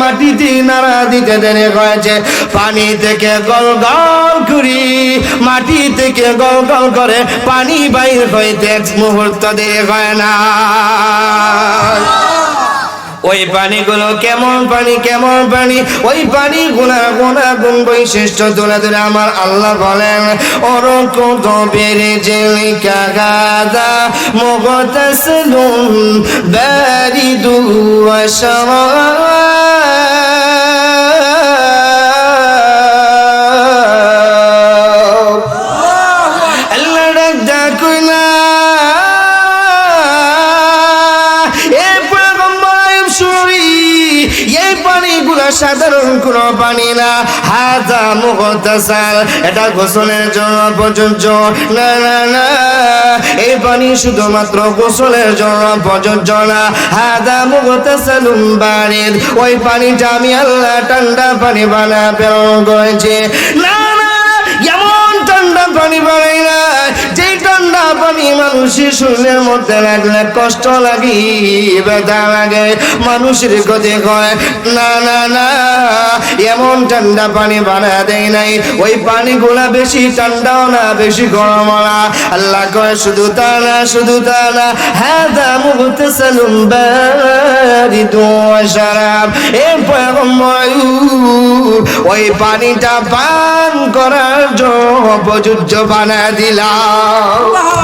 মাটিতে নাড়া দিতে দেরি পানি থেকে গল গল করি, মাটি থেকে গল গল করে পানি বাইর হইতে এক মুহূর্ত দেরি হয় না। ওই পানিগুলো কেমন পানি কেমন পানি ওই পানি গুণা গুণা, গুণ বৈশিষ্ট্য তুলে ধরে আমার আল্লাহ বলেন ওর কত বেড়ে জেলিকা নুন বেড়ি দু ওয়াশরাব সাধারণ কোনো পানি না। হাজা মুগতাসাল এটা গোসলের জন্য প্রযোজ্য। না না না, এই পানি শুধুমাত্র গোসলের জন্য প্রযোজ্য না। হাজা মুগতাসালুম বারিদ ওই পানিটা আমি আল্লাহ ঠান্ডা পানি বানা প্রেরণ করেছি। না না, এমন ঠান্ডা পানি বানাই না যে ঠান্ডা পানি মানুষের শরীরের মধ্যে লাগলে কষ্ট লাগে, ব্যথা লাগে, মানুষের ক্ষতি হয় না না না, এমন ঠান্ডা পানি বানা দেয় নাই। ওই পানিগুলা বেশি ঠান্ডাও না, বেশি গরম না। আল্লাহ কয়, শুধু তা না, শুধু তা না হ্যাঁ দাম বারিদু ওয়া শারাব। এ ওই পানিটা পান করার জন্য প্রযোজ্য বানা দিলাম।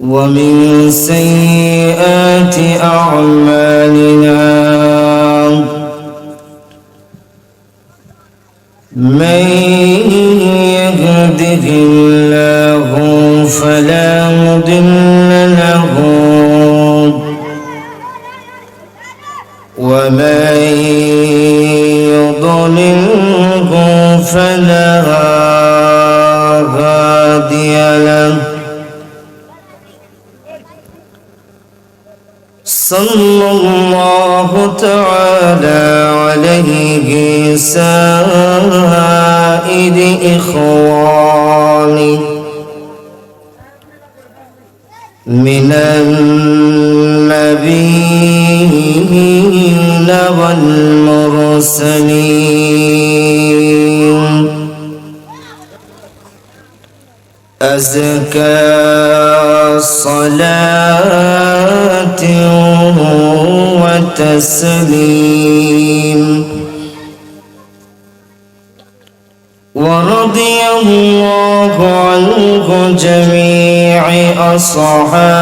ومن سيئات أعمالنا من يهده الله فلا مضل صلى الله تعالى عليه سائر إخواني من النبيين والمرسلين. أزكى صلاة وتسليم ورضي الله عنه جميع أصحابه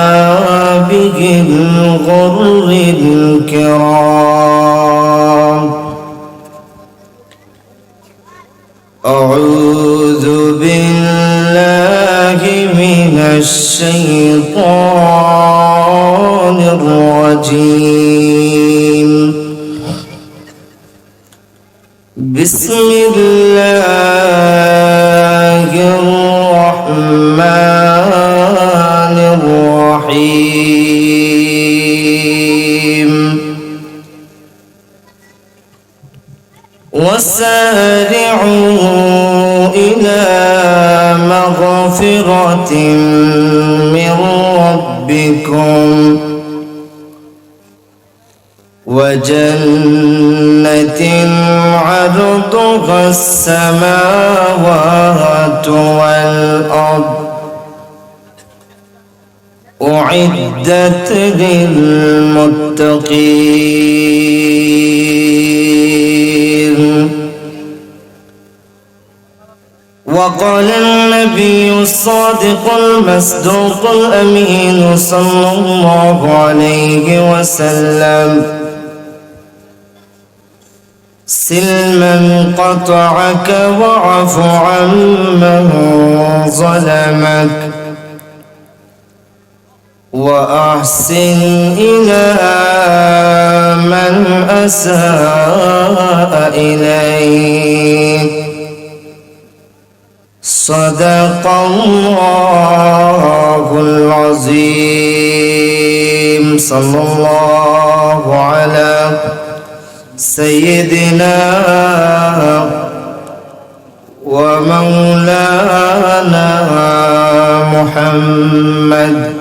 الغر الكرام. أعوذ بالله من الشيطان الرجيم. بسم الله الرحمن الرحيم. وسارعوا إلى مغفرة من ربكم. وجنة عرضها السماوات والأرض أعدت للمتقين. وقال النبي الصادق المصدوق الأمين صلى الله عليه وسلم سلما قطعك واعف عمن ظلمك وأحسن إلى من أساء إليك. صدق الله العظيم. صلى الله على سيدنا ومولانا محمد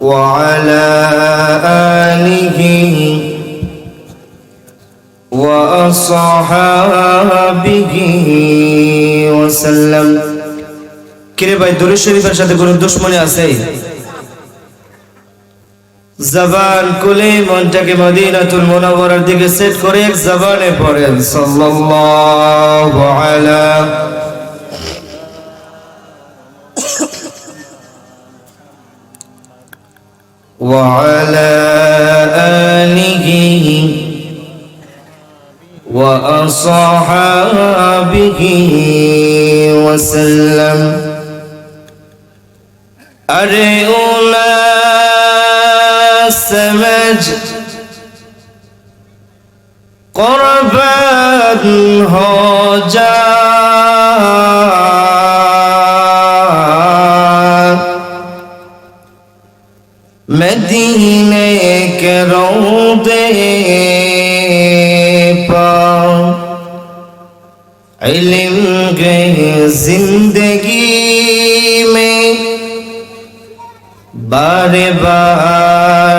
وعلى آله وأصحابه وسلم কিরে ভাই দরুদ শরীফের সাথে কোনো দুশ্মনী আছে জবান কুলে মনটাকে মদিনাতুল মুনাওয়ারার দিকে সেট করে এক জবানে পড়েন সাল্লাল্লাহু আলা وعلى آله وأصحابه وسلم أرئونا المج قربان ہو جا مدینے کے علم گئے زندگی میں بار بار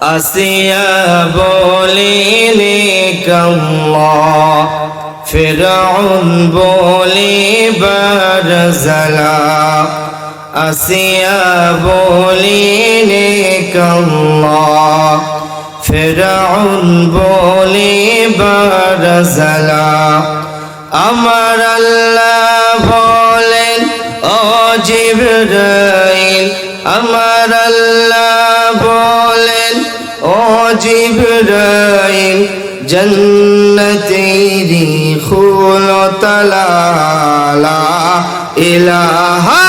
আসিয়া বলিনি কল্লা ফিরাউন বলি বারজালা আসিয়া বলিনি কল্লা ফিরাউন বলি বারজালা আমার আল্লাহ বলেন, ও জিবরাইল, আমার আল্লাহ ও জিবরাইল জন্নতেরি খুল তালা ইলাহা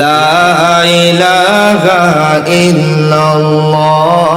লা ইলাহা ইল্লাল্লাহ।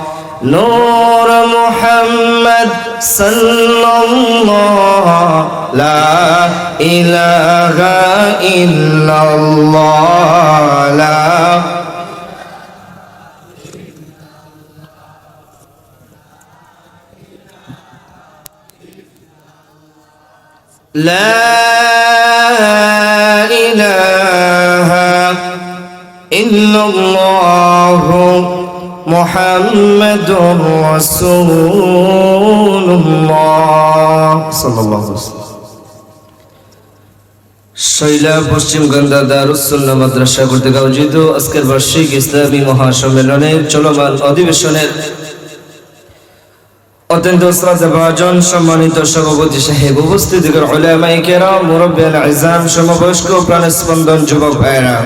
نور محمد صلى الله لا إله إلا الله. لا. لا إله إلا الله. محمد رسول الله صلى الله عليه وسلم শৈলা পশ্চিম গন্ধা দারুসুল্লাহ মাদ্রাসা কর্তৃক আয়োজিত আজকের বার্ষিক ইসলামী মহাসম্মেলনের চলমান অধিবেশনের অত্যন্ত শ্রদ্ধাভাজন সম্মানিত সভাপতি সাহেব উপস্থিত ওলামাই কেরাম মুরব্বিয়াল আইজাম সমবয়স্ক প্রাণস্পন্দন যুবক ভাইরা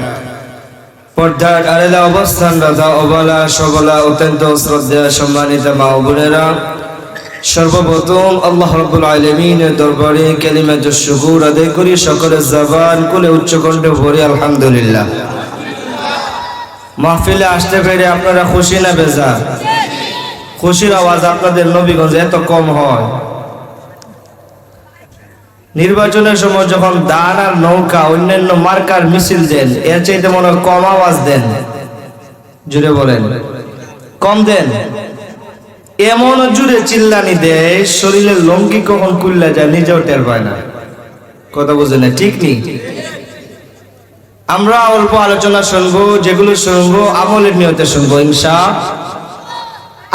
পর্দার অবস্থান রাধা অবলা, সবলা, অত্যন্ত শ্রদ্ধা সম্মানিত মা বোনেরা, সর্বপ্রথম আল্লাহ রাব্বুল আলামিনের দরবারে কালিমাতু শুকুর আদায় করি, সকলের জবান কুলে উচ্চ কণ্ঠে ভরে, আলহামদুলিল্লাহ। মাহফিলে আসতে পেরে আপনারা খুশি না বেজা খুশির আওয়াজ আপনাদের নবীগঞ্জে এত কম হয়। নির্বাচনের সময় যখন দান আর নৌকা, অন্যান্য মার্কার মিছিল দেন, এর চাইতে মনে হয় কম আওয়াজ দেন। জুড়ে বলেন। কম দেন। এমন জুড়ে চিল্লানি দেয় শরীরের লঙ্কি কখন কুল্লা যায় নিজেও টের পায় না। কথা বুঝে না, ঠিক নেই? আমরা অল্প আলোচনা শুনব, যেগুলো শুনব, আমলের নিয়তে শুনব, ইনশা।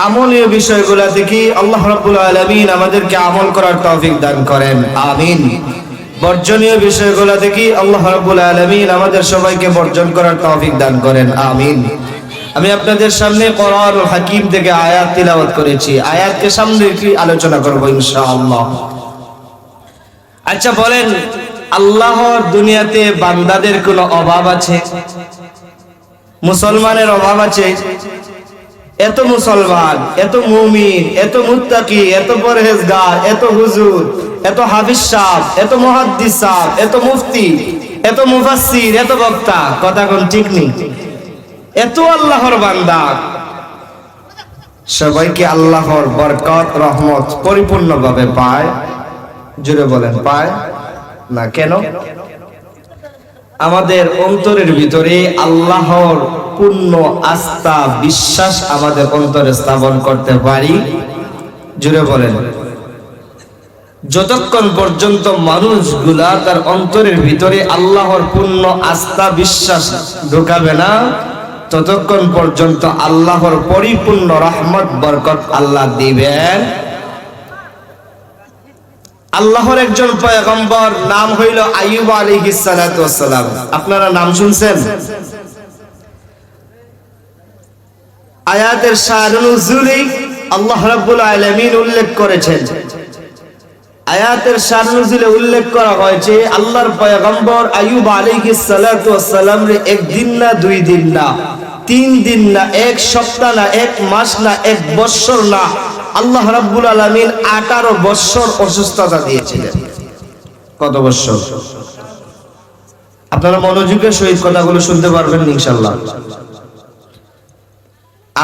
আমলীয় বিষয়গুলা দেখি আল্লাহ রাব্বুল আলামিন আমাদেরকে আমল করার তৌফিক দান করেন? আমিন। বর্জনীয় বিষয়গুলা দেখি আল্লাহ রাব্বুল আলামিন আমাদের সবাইকে বর্জন করার তৌফিক দান করেন? আমিন। আমি আপনাদের সামনে কোরআন হাকিম থেকে আয়াত তিলাওয়াত করেছি। আয়াতকে সামনে রেখে আলোচনা করব ইনশাআল্লাহ। আচ্ছা বলেন আল্লাহর দুনিয়াতে বান্দাদের কোনো অভাব আছে? মুসলমানের অভাব আছে? এত মুসলমান, এত মুমিন, এত মুত্তাকি, এত পরহেজগার, এত হুজুর, এত হাফিজ সাহ এত মুহাদ্দিস সাহ এত মুফতি, এত মুফাসসির, এত বক্তা। কথা কোন ঠিক নেই? এত আল্লাহর বান্দা। সবাইকে আল্লাহর বরকত, রহমত পরিপূর্ণভাবে পায়। জুড়ে বলেন, পায় না কেন? আমাদের অন্তরের ভিতরে আল্লাহর পূর্ণ আস্থা, বিশ্বাস আমাদের অন্তরে স্থাপন করতে পারি? জুড়ে বলেন। যতক্ষণ পর্যন্ত মানুষগুলা তার অন্তরের ভিতরে আল্লাহর পূর্ণ আস্থা, বিশ্বাস ঢোকাবে না, ততক্ষণ পর্যন্ত আল্লাহর পরিপূর্ণ রহমত, বরকত আল্লাহ দিবেন। আল্লাহর একজন পয়গম্বর নাম হইল আইয়ুব আলাইহিস সালাতু ওয়াসসালাম আপনারা নাম শুনছেন? আয়াতের শারনুজুলে আল্লাহ রাব্বুল আলামিন উল্লেখ করেছেন। আয়াতের শারনুজুলে উল্লেখ করা হয়েছে, আল্লাহর পয়গম্বর আইয়ুব আলাইহিস সালাতু ওয়াসসালাম রে একদিন না দুই দিন না, তিন দিন না, এক সপ্তাহ না, এক মাস না, এক বছর না, আল্লাহ রাব্বুল আলামিন 18 বছর অসুস্থতা দিয়েছিলেন। কত বছর আপনারা মনোযোগের সহিত কথাগুলো শুনতে পারবেন ইনশাআল্লাহ।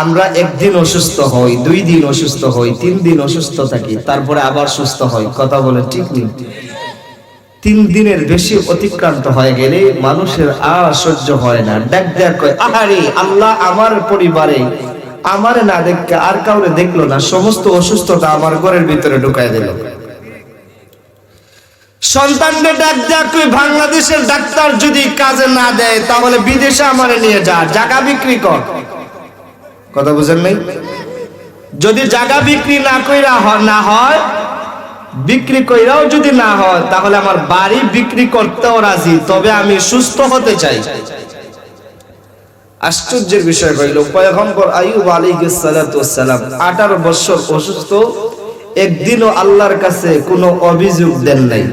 আমরা একদিন অসুস্থ হই, দুই দিন অসুস্থ হই, তিন দিন অসুস্থ থাকি, তারপরে আবার সুস্থ হই, কথা বলে ঠিক নেই। তিন দিনের বেশি অতিক্রান্ত হয়ে গেলে মানুষের আর সহ্য হয় না। ডাক দেয়া কয়, আহারে, আল্লাহ আমার পরিবারে, আমারে না দেখকে আর কাউরে দেখল না, সমস্ত অসুস্থতা আমার ঘরের ভিতরে ঢুকায় দিল। সন্তানকে ডাক দেয়া কই বাংলাদেশের ডাক্তার যদি কাজে না দেয়, তাহলে বিদেশে আমারে নিয়ে যা জায়গা বিক্রি কর। কথা বুঝেন নাই? যদি জায়গা বিক্রি না কইরা না হয়, বিক্রি কইরাও যদি না হয়, তাহলে আমার বাড়ি বিক্রি করতেও রাজি, তবে আমি সুস্থ হতে চাই। আশ্চর্যের বিষয় হইল, পয়গম্বর আইয়ুব আলাইহিস সালাতু ওয়াসসালাম 18 বছর অসুস্থ, একদিনও আল্লাহর কাছে কোনো অভিযোগ দেন নাই।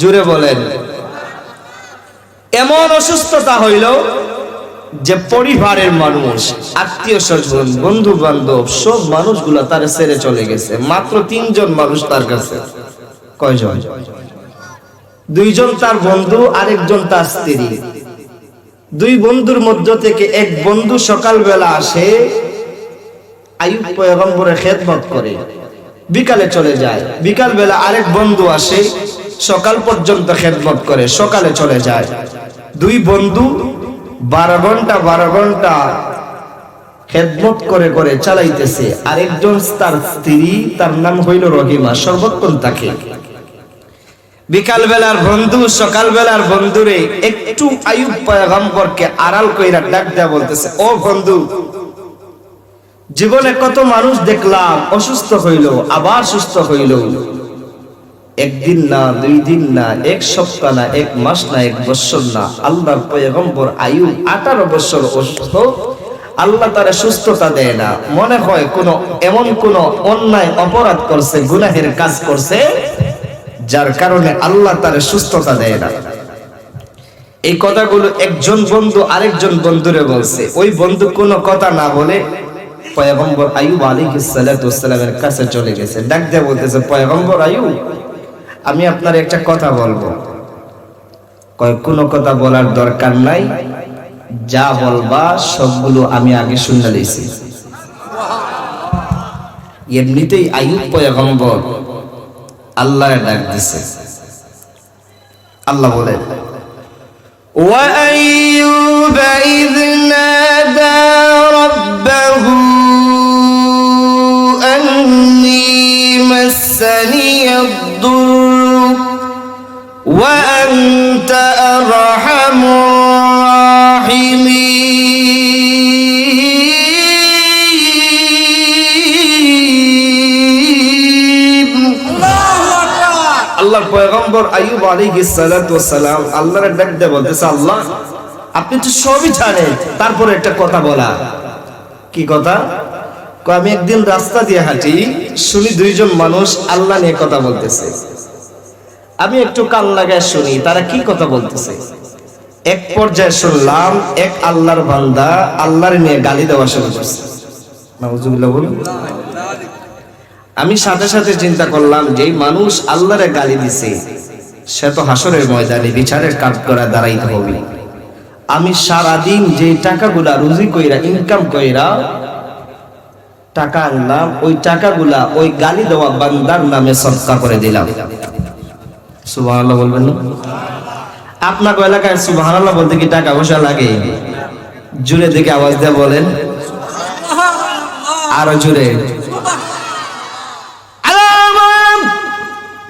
জুড়ে বলেন। এমন অসুস্থতা হইল যে পরিবারের মানুষ, আত্মীয় স্বজন বন্ধু বান্ধব সব মানুষগুলা তার ছেড়ে চলে গেছে। মাত্র তিনজন মানুষ তার কাছে। কয়জন? দুইজন তার বন্ধু, আরেকজন তার স্ত্রী। দুই বন্ধুর মধ্য থেকে এক বন্ধু সকালবেলা আসে আয়ুব পয়গম্বরের খেদমত করে। বিকালে চলে যায়। বিকাল বেলা আরেক বন্ধু আসে, সকাল পর্যন্ত খেদমত করে, সকালে চলে যায়। দুই বন্ধু বারো ঘণ্টা বারো ঘণ্টা খেদমত করে করে চালাইতেছে। আরেকজন তার স্ত্রী, তার নাম হইল রহিমা সর্বক্ষণ তাকে। বিকাল বেলার বন্ধু সকাল বেলার বন্ধুরে একটু আয়ুব পয়গম্বরকে আড়াল কইরা ডাক দেয়া বলতেছে, ও বন্ধু, জীবনে কত মানুষ দেখলাম, অসুস্থ হইল, আবার সুস্থ হইল। একদিন না, দুই দিন না, এক সপ্তাহ না, এক মাস না, এক বছর না, আল্লাহর পয়গম্বর আয়ু আঠারো বছর অসুস্থ, আল্লাহ তারা সুস্থতা দেয় না। মনে হয় কোন, এমন কোন অন্যায়, অপরাধ করছে, গুনাহের কাজ করছে, যার কারণে আল্লাহ তারা সুস্থতা দেয় না। এই কথাগুলো একজন বন্ধু আরেকজন বন্ধুরে বলছে। ওই বন্ধু কোনো কথা না বলে পয়গম্বর আয়ুব সালাতু ওয়াসসালামের কাছে চলে গেছে। ডাক দিয়ে বলতেছে, পয়গম্বর আয়ুব আমি আপনার একটা কথা বলবো কয় কোনো কথা বলার দরকার নাই যা বলবা সবগুলো আমি আগে শুনে লইছি এমনিতেই আয়ুব পয়গম্বর আল্লাহর ডাক দিছে আল্লাহ বলেন وأيوب إذ পয়গম্বর আইয়ুব আলাইহিস সালাতু ওয়াসসালাম আল্লাহর ডাক দিয়ে বলতেছে, আল্লাহ, আপনি তো সবই জানেন, তারপরে একটা কথা বলা। কি কথা? আমি একদিন রাস্তা দিয়ে হাঁটি, শুনি দুইজন মানুষ আল্লাহ নিয়ে কথা বলতেছে। আমি একটু কান লাগায় শুনি, তারা কি কথা বলতেছে? এক পর্যায়ে শুনলাম, এক আল্লাহর বান্দা আল্লাহর নিয়ে গালি দেওয়া শুরু করছে। বলুন। আমি সাথে সাথে চিন্তা করলাম যে মানুষ আল্লাহরে গালি দিছে। সে তো হাসরের ময়দানে বিচারের কাজ করা দাঁড়াইতে হবে। আমি সারাদিন যে টাকাগুলা রুজি কইরা ইনকাম কইরা টাকা আনলাম ওই টাকাগুলা, ওই গালি দেওয়া বান্দার নামে সৎকার করে দিলাম। সুবহানাল্লাহ বলবেন না? আপনার এলাকায় সুবহানাল্লাহ বলতে কি টাকা পয়সা লাগে? জুড়ে দিকে আওয়াজ দিয়ে বলেন। আরও জুড়ে।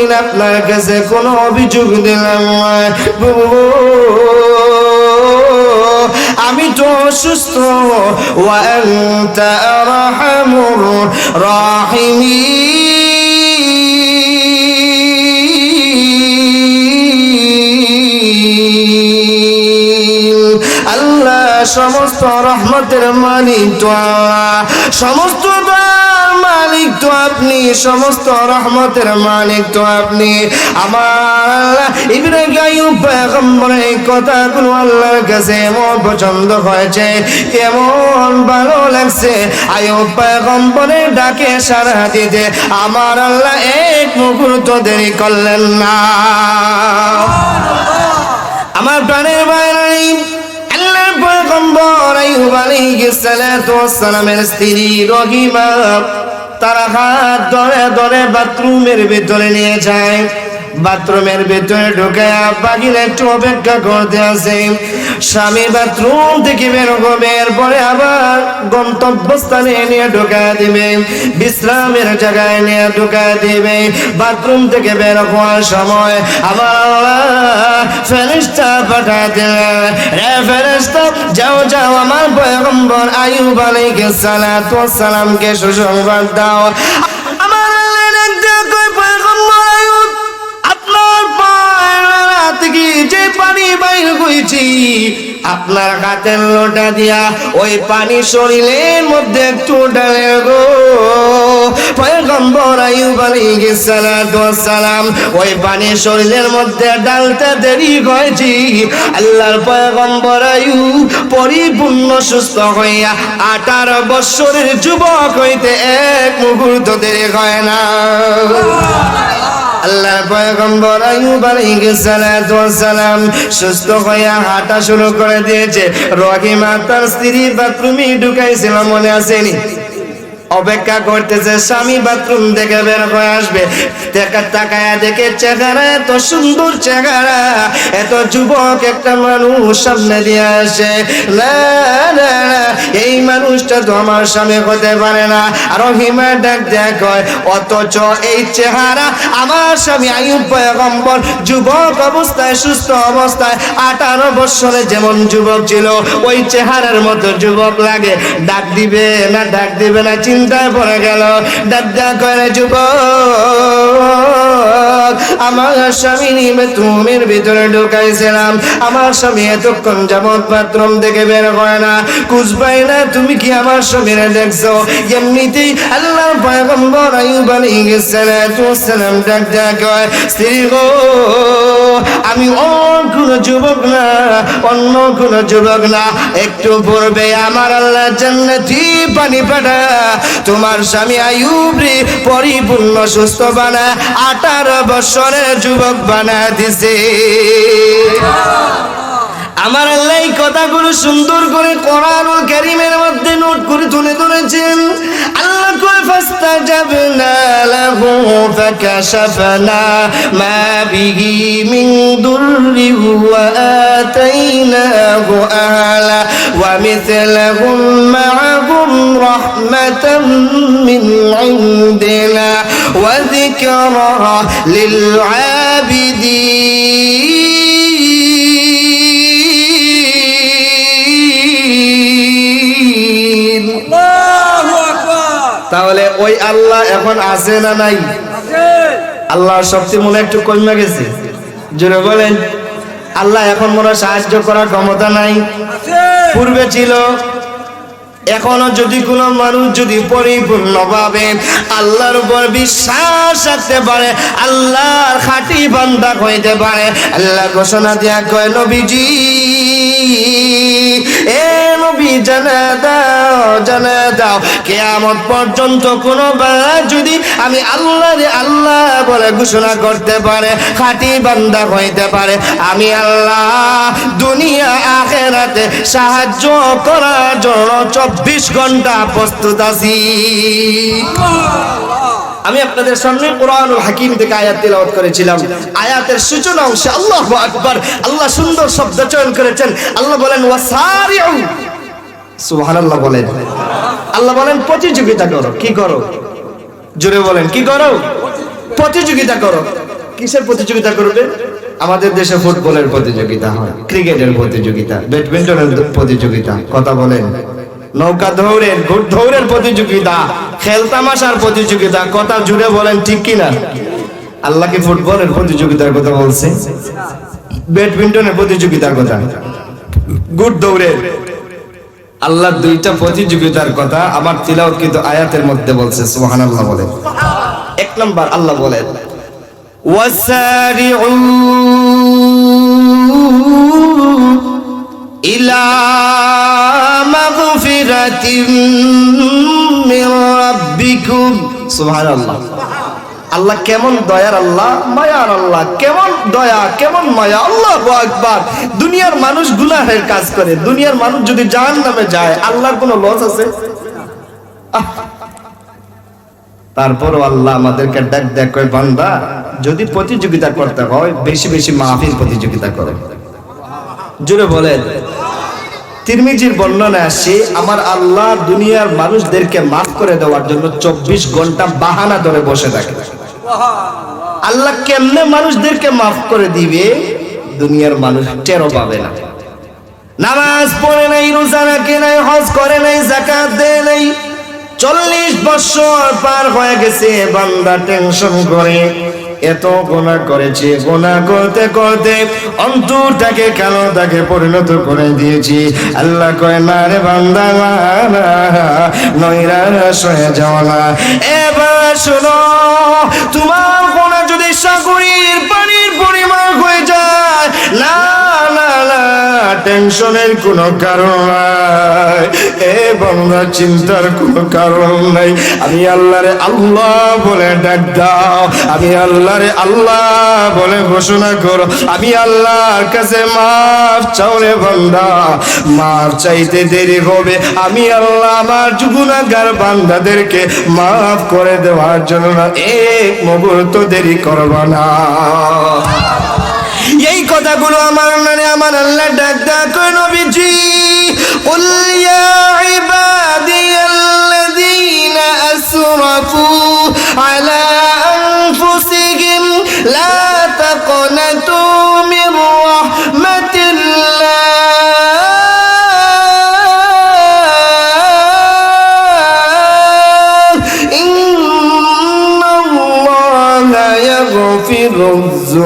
কোনদিন আপনার কাছে কোনো অভিযোগ দিলাম আমি তো অসুস্থ। আল্লাহ সমস্ত রহমতের মানি তো সমস্ত তো আপনি সমস্ত রহমতের মালিক তো আপনি। আমার ইব্রাহিম পয়গম্বরের এই কথাগুলো আল্লাহর কাছে এমন পছন্দ হয়েছে এমন ভালো লাগছে। আইয়ুব পয়গম্বরের ডাকে সারা দিতে আমার আল্লাহ এক মুহূর্ত দেরি করলেন না। আমার প্রাণের বাইরে আল্লাহর পয়গম্বর আইয়ুব আলাইহিস সালাতু ওয়াস সালামের স্ত্রী রহিমা তারা হাত ধরে ধরে বাথরুমের ভেতরে নিয়ে যায়। বাথরুমের ভিতরে ঢুকে বাকির একটু অপেক্ষা করতে আছে। স্বামী বাথরুম থেকে বের হবে, এরপরে আবার গন্তব্যস্থানে নিয়ে ঢুকা দিবে। বিশ্রামের জায়গায় নিয়ে ঢুকা দিবে। বাথরুম থেকে বের হওয়ার সময় আবার ফেরিস্তা পাঠা দিলেন রে ফেরিস্তা যাও যাও, আমার পয়গম্বর আইয়ুব আলাইহিস সালাতু সালামকে সুসংবাদ দাও। যে পানি বাইর করেছি আপনার হাতের লোটা দিয়া ওই পানি শরীরের মধ্যে একটু ডালে গো। পয়গম্বর ওই পানি শরীরের মধ্যে ডালতে দেরি হয়েছি। আল্লাহর পয়গম্বর আইয়ুব পরিপূর্ণ সুস্থ হইয়া আঠারো বৎসরের যুবক হইতে এক মুহূর্ত দেরি হয় না। আল্লাহ পয়গম্বর আইয়ুব আলাইহিস সালাতু সালাম সুস্থ হয়ে হাঁটা শুরু করে দিয়েছে। রহিমা তার স্ত্রী বাথরুমে ঢুকাইছিল, মনে আসেনি অপেক্ষা করতেছে, স্বামী বাথরুম থেকে বের হয়ে আসবে। তাকায়া দেখে চেহারা, এত সুন্দর চেহারা। এত যুবক একটা মানুষ সামনে দিয়ে আসে। এই মানুষটা তো আমার স্বামী হতে পারে না। আর হিমা ডাক দেখ অথচ এই চেহারা আমার স্বামী আয়ুব পয়গম্বর যুবক অবস্থায়, সুস্থ অবস্থায়, আঠারো বছরে যেমন যুবক ছিল, ওই চেহারার মতো যুবক লাগে। ডাক দিবে না, ডাক দিবে না চিন্তায় পড়ে গেল। ডাক করে যুবক, আমার স্বামী নিবে তুমির ভিতরে ঢুকাইছিলাম। আমার স্বামী এতক্ষণ যাবৎ বাথরুম থেকে বের হয় না। কুচবাই না, তুমি কি আমার স্বামীরে দেখছ? এমনিতেই আল্লাহ পয়গম্বর আইয়ুব আলাইহিস সালাতু ওয়াস সালাম ডাক ডাক স্ত্রী গো। আমি কোনো যুবক না অন্য কোনো যুবক না। একটু পূর্বে আমার আল্লাহ জান্নাতি পানি পাঠা তোমার স্বামী আইয়ুব রে পরিপূর্ণ সুস্থ বানা আঠারো বছরের যুবক বানা দিছে। আমার আল্লাহ কথাগুলো সুন্দর করে কোরআনুল কারীমের মধ্যে নোট করে তুলে ধরেছেন। আল্লাহ কয়, ফাস্তাজাবনা লাহু ফাকাশাফনা মা বিহি মিন দুররি ওয়া আতাইনাহু আহলা ওয়া মিথলাহুম মা'হুম রাহমাতাম মিন ইনদিনা ওয়া যিকরা লিল আবিদিন। ওই আল্লাহ এখন আছে না নাই? আল্লাহর শক্তি মনে একটু কমে গেছে। জোরে বলেন আল্লাহ এখন মনে সাহায্য করার ক্ষমতা নাই। পূর্বে ছিল এখনও যদি কোনো মানুষ যদি পরিপূর্ণভাবে আল্লাহর উপর বিশ্বাস রাখতে পারে, আল্লাহর খাঁটি বান্দা হইতে পারে, আল্লাহ ঘোষণা দিয়া কয়, নবীজি, এ নবী জানা দাও জানা দাও, কেয়ামত পর্যন্ত কোনো বান্দা যদি আমি আল্লাহ রে আল্লাহ বলে ঘোষণা করতে পারে, খাঁটি বান্দা হইতে পারে, আমি আল্লাহ দুনিয়া আখেরাতে সাহায্য করার জন্য চব্বিশ ঘণ্টা প্রস্তুত আছি। আমি আপনাদের সামনে কোরআনুল হাকিম থেকে আয়াত তেলাওয়াত করেছিলাম। আয়াতের সূচনা অংশে আল্লাহ আকবার, আল্লাহ সুন্দর শব্দ চয়ন করেছেন। আল্লাহ বলেন, ওয়াসারিউ। সুবহানাল্লাহ বলেন। আল্লাহ বলেন, প্রতিযোগিতা করো। কি করো? জোরে বলেন, কি করো? প্রতিযোগিতা করো। কিসের প্রতিযোগিতা করবে? আমাদের দেশে ফুটবলের প্রতিযোগিতা হয়, ক্রিকেটের প্রতিযোগিতা, ব্যাডমিন্টনের প্রতিযোগিতা, কথা বলেন। নৌকা ধৌড়ের ঘুট ধৌড়ের প্রতিযোগিতা খেলতামাশার প্রতিযোগিতা, কথা জুড়ে বলেন ঠিক কিনা? আল্লাহ কি ফুটবলের প্রতিযোগিতার কথা বলছে। ব্যাডমিন্টনের প্রতিযোগিতার কথা। গুড দৌড়ের আল্লাহ দুইটা প্রতিযোগিতার কথা আমার তিলাওত কিন্তু আয়াতের মধ্যে বলছে সুহান আল্লাহ বলে। এক নম্বর আল্লাহ বলেন ইলা مغفرة من ربكم سبحان الله আল্লাহ কেমন দয়ার আল্লাহ মায়ার আল্লাহ কেমন দয়া কেমন মায়া আল্লাহ আকবার দুনিয়ার মানুষ গুনাহের কাজ করে দুনিয়ার মানুষ যদি জাহান নামে যায় আল্লাহর কোনো লস আছে আহ! তারপরও আল্লাহ আমাদেরকে ডাক ডাক করে বান্দা যদি প্রতিযোগিতা করতে হয় বেশি বেশি মাহফিল প্রতিযোগিতা করে জুড়ে বলেন তিরমিজির বর্ণনা আসছে আমার আল্লাহ দুনিয়ার মানুষদেরকে মাফ করে দেওয়ার জন্য চব্বিশ ঘণ্টা বাহানা ধরে বসে থাকে। আল্লাহ কেমনে মানুষদেরকে মাফ করে দিবে? দুনিয়ার মানুষ টেরো পাবে না। নামাজ পড়ে নাই, রোজা রাখে নাই, হজ করে নাই জাকাত নাই, চল্লিশ বছর পার হয়ে গেছে, বান্দা টেনশন করে। এত গোনা করেছে গোনা করতে করতে অন্তরটাকে কালো তাকে পরিণত করে দিয়েছি। আল্লাহ কয় না রে বান্দা না, না, নৈরাশ হয়ে যাও না। এবার শোনো তোমার গোনা যদি সাগরীর টেনশনের কোনো কারণ নাই। এ বাংলা চিন্তার কোনো কারণ নাই। আমি আল্লাহরে আল্লাহ বলে ডাক দাও। আমি আল্লাহরে আল্লাহ বলে ঘোষণা করো। আমি আল্লাহর কাছে মাফ চাও রে বান্দা। মাফ চাইতে দেরি হবে। আমি আল্লাহ আমার গুনাহগার বান্দাদেরকে মাফ করে দেওয়ার জন্য এক মুহূর্ত দেরি করবা না। এই কথাগুলো আমার মানে আমার আল্লাহ ডাক ডাক নবীজি قل يا عبادي الذين أسرفوا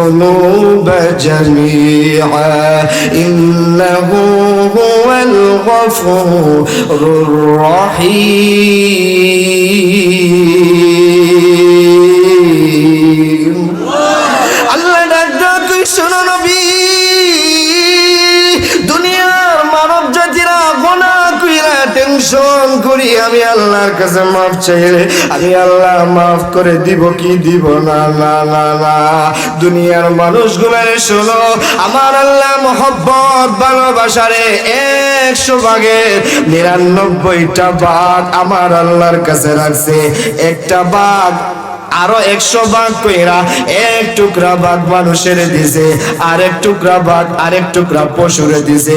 الذنوب جميعا. إنه هو الغفور الرحيم. আমি আল্লাহর কাছে মাফ চাইলে আমি আল্লাহ মাফ করে দিব কি দিব না না না না। দুনিয়ার মানুষগুলারে শোনো। আমার আল্লাহ মোহব্বত ভালোবাসারে একশো ভাগের। নিরানব্বইটা ভাগ আমার আল্লাহর কাছে রাখছে। একটা ভাগ আরও একশো ভাগ কইরা এক টুকরা ভাগ মানুষের দিছে আর এক টুকরা ভাগ আরেক টুকরা পশুরে দিছে।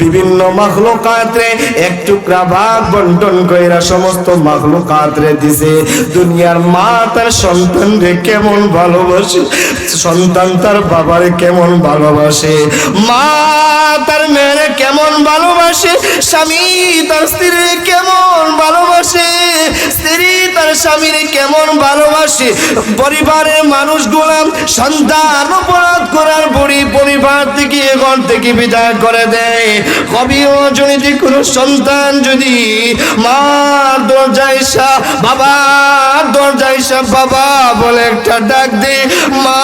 বিভিন্ন মাখলুকাতরে এক টুকরা ভাগ বন্টন কইরা সমস্ত মাখলুকাতরে দিছে। দুনিয়ার মা তার সন্তানকে কেমন ভালোবাসে, সন্তান তার বাবারে কেমন ভালোবাসে, মা তার মেয়েরে কেমন ভালোবাসে, স্বামী তার স্ত্রীর কেমন ভালোবাসে, স্ত্রী তার স্বামীর কেমন ভালোবাসে পরিবারের মানুষ মানুষগুলো সন্তান অপরাধ করার পরই পরিবার থেকে ঘর থেকে বিদায় করে দেয়। কবি যদি কোনো সন্তান যদি মার দরজায় বাবা দরজায় বাবা বলে একটা ডাক দে, মা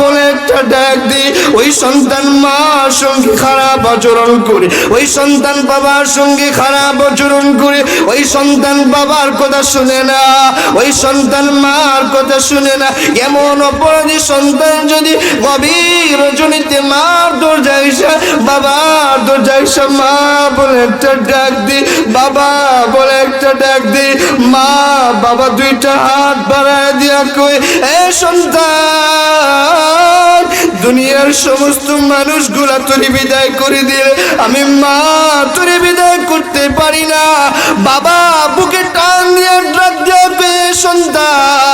বলে একটা ডাক দে। ওই সন্তান মার সঙ্গে খারাপ আচরণ করে, ওই সন্তান বাবার সঙ্গে খারাপ আচরণ করে, ওই সন্তান বাবার কথা শুনে না, ওই সন্তান মার কথা শুনে না। এমন অপরাধী সন্তান যদি গভীর রজনীতে মার দরজায় এসে বাবার দরজায় এসে মা বলে একটা ডাক দি, বাবা বলে একটা ডাক দি। মা, বাবা দুইটা হাত বাড়ায় দিয়া কই এ সন্তান, দুনিয়ার সমস্ত মানুষগুলা তুলি বিদায় করে দিলে আমি মা তুলি বিদায় করতে পারি না। বাবা, বুকে টান দিয়ে ডাক দেবে সন্তান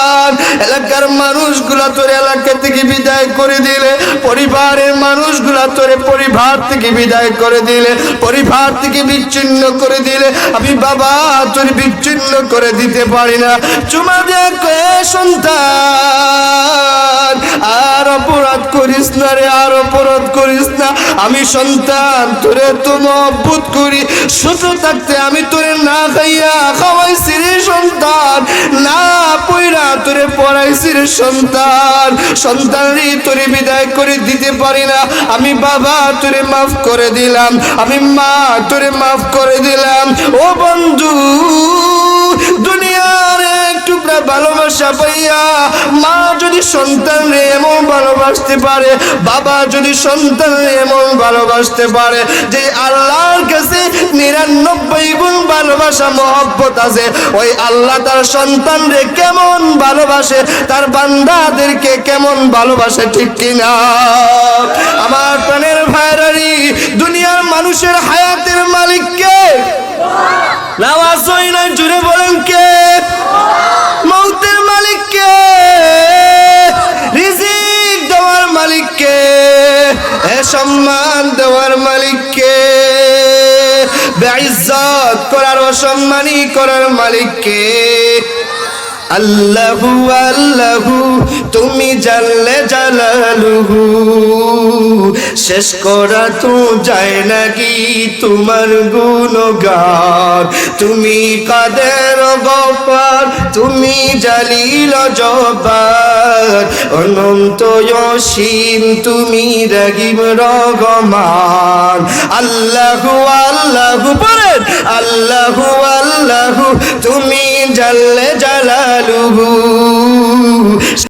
এলাকার মানুষগুলা তোর এলাকা থেকে বিদায় করে দিলে, পরিবারের মানুষগুলা তোরে পরিবার থেকে বিদায় করে দিলে, পরিবার থেকে বিচ্ছিন্ন করে দিলে। আমি বাবা, তোর বিচ্ছিন্ন করে দিতে পারি না। চুমা দেখে সন্তান, আর অপরাধ করিস না রে, আর অপরাধ করিস না। আমি সন্তান, তোরে তো মহব্বত করি। ছোট থাকতে আমি তোরে না খাইয়া খাওয়াইছি রে সন্তান। না পয়রা তোরে পড়াইছি রে সন্তান। সন্তান রে, তোরে বিদায় করে দিতে পারি না। আমি বাবা, তোরে মাফ করে দিলাম। আমি মা, তোরে মাফ করে দিলাম। ও বন্ধু, দুনিয়ার এক ভালোবাসা পাইয়া, মা যদি সন্তান রে এমন ভালোবাসতে পারে, বাবা যদি সন্তান রে এমন ভালোবাসতে পারে, যে আল্লাহর কাছে নিরানব্বই গুণ ভালোবাসা, মহব্বত আছে, ওই আল্লাহ তার সন্তান রে কেমন ভালোবাসে, তার বান্দাদেরকে কেমন ভালোবাসে, ঠিক কিনা? আমার প্রাণের ভাইরারি, দুনিয়ার মানুষের সম্মান দেওয়ার মালিককে কে বেইজ্জত করার অসম্মানী করার মালিক কে আল্লাহু আল্লাহু, তুমি জানলে জালালুহু। শেষ করা তো যায় নাকি তোমার গুণগান তুমি কাদের গফার? তুমি জালিল জবার অনন্ত অসীম, তুমি রহিম রগমান আল্লাহু আল্লাহু বলেন, আল্লাহু আল্লাহু, তুমি জাল্লে জালালুহু।